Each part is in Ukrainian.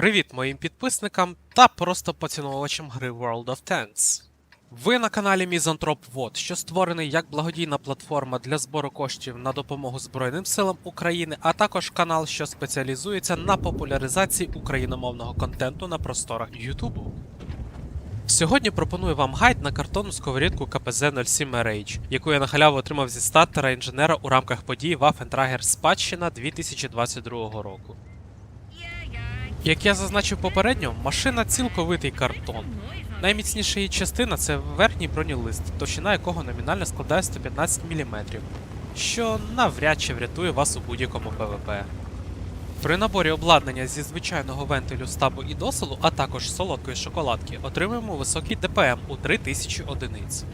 Привіт моїм підписникам та просто поціновувачам гри World of Tanks. Ви на каналі Мізантроп Вот, що створений як благодійна платформа для збору коштів на допомогу Збройним силам України, а також канал, що спеціалізується на популяризації україномовного контенту на просторах Ютубу. Сьогодні пропоную вам гайд на картонну сковорідку КПЗ 07 RH, яку я на халяву отримав зі стартера інженера у рамках події Waffentrager Спадщина 2022 року. Як я зазначив попередньо, машина цілковитий картон. Найміцніша її частина це верхній бронелист, товщина якого номінально складає 115 мм, що навряд чи врятує вас у будь-якому ПВП. При наборі обладнання зі звичайного вентилю стабу і доселу, а також солодкої шоколадки, отримуємо високий ДПМ у 3000 одиниць.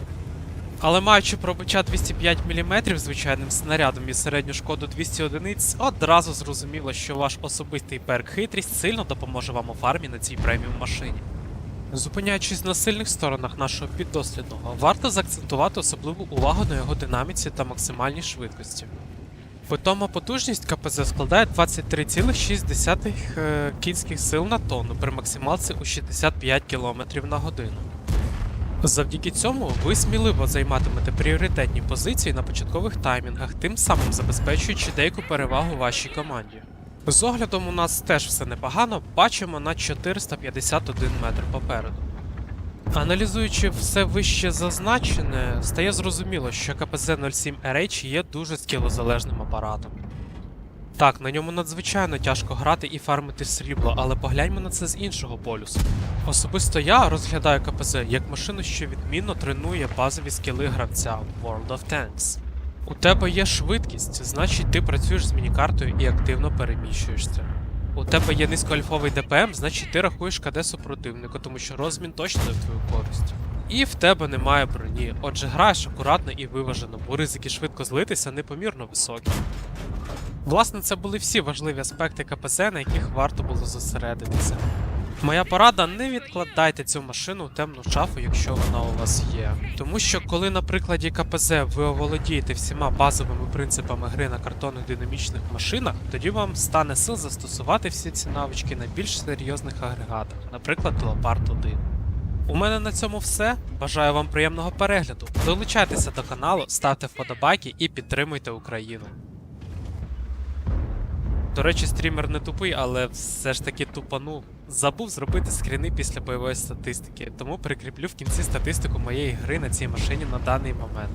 Але маючи пробиття 205 мм звичайним снарядом і середню шкоду 200 одиниць, одразу зрозуміло, що ваш особистий перк хитрість сильно допоможе вам у фармі на цій преміум машині. Зупиняючись на сильних сторонах нашого піддослідного, варто заакцентувати особливу увагу на його динаміці та максимальній швидкості. Питома потужність КПЗ складає 23,6 е, кінських сил на тонну при максималці у 65 км на годину. Завдяки цьому ви сміливо займатимете пріоритетні позиції на початкових таймінгах, тим самим забезпечуючи деяку перевагу вашій команді. З оглядом у нас теж все непогано, бачимо на 451 метр попереду. Аналізуючи все вище зазначене, стає зрозуміло, що КПЗ 07 RH є дуже скілозалежним апаратом. Так, на ньому надзвичайно тяжко грати і фармити срібло, але погляньмо на це з іншого полюсу. Особисто я розглядаю КПЗ як машину, що відмінно тренує базові скіли гравця World of Tanks. У тебе є швидкість, значить ти працюєш з мінікартою і активно переміщуєшся. У тебе є низькоальфовий ДПМ, значить ти рахуєш КД супротивника, тому що розмін точно не в твою користь. І в тебе немає броні, отже граєш акуратно і виважено, бо ризики швидко злитися непомірно високі. Власне, це були всі важливі аспекти КПЗ, на яких варто було зосередитися. Моя порада не відкладайте цю машину у темну шафу, якщо вона у вас є. Тому що коли на прикладі КПЗ ви оволодієте всіма базовими принципами гри на картонних динамічних машинах, тоді вам стане сил застосувати всі ці навички на більш серйозних агрегатах, наприклад, Leopard 1. У мене на цьому все. Бажаю вам приємного перегляду. Долучайтеся до каналу, ставте вподобайки і підтримуйте Україну. До речі, стрімер не тупий, але все ж таки тупанув. Забув зробити скріни після бойової статистики, тому прикріплю в кінці статистику моєї гри на цій машині на даний момент.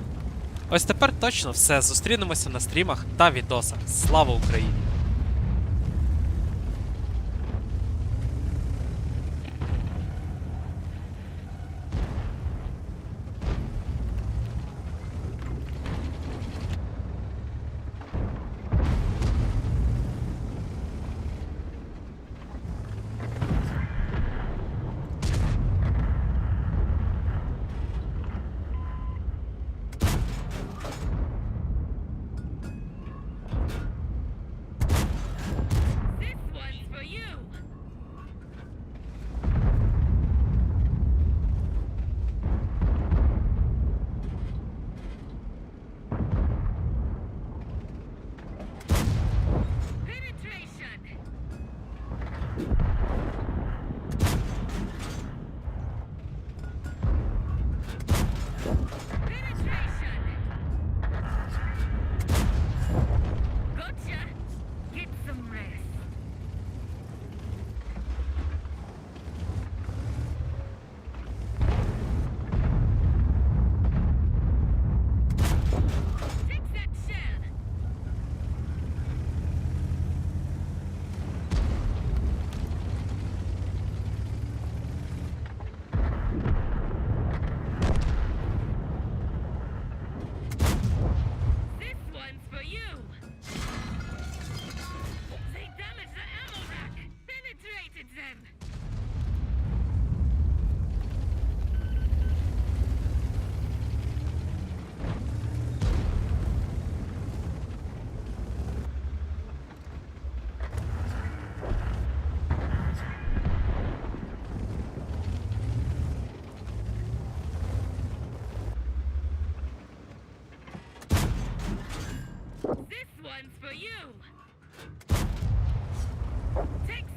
Ось тепер точно все. Зустрінемося на стрімах та відосах. Слава Україні! Yeah. One's for you. Take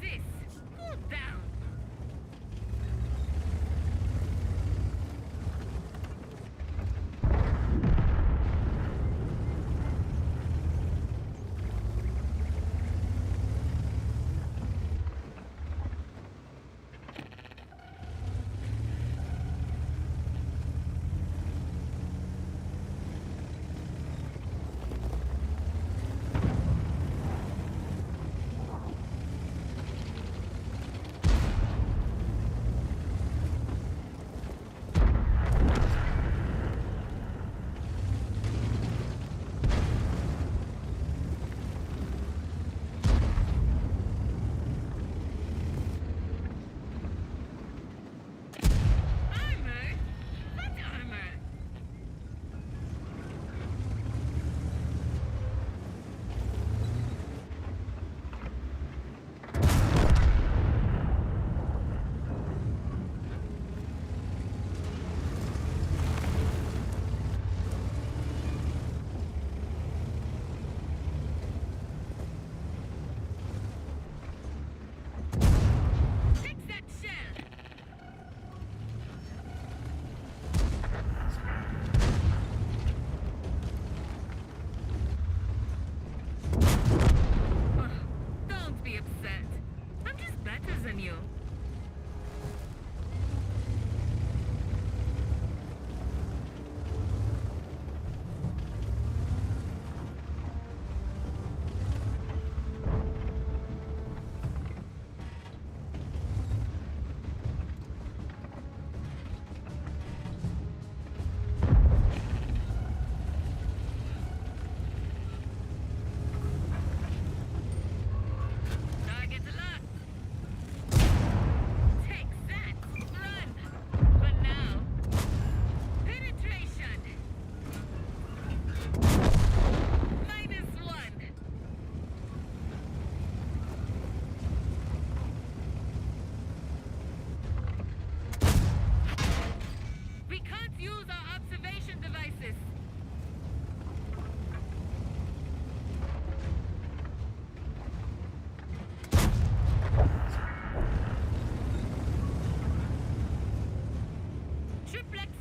from you. Suplex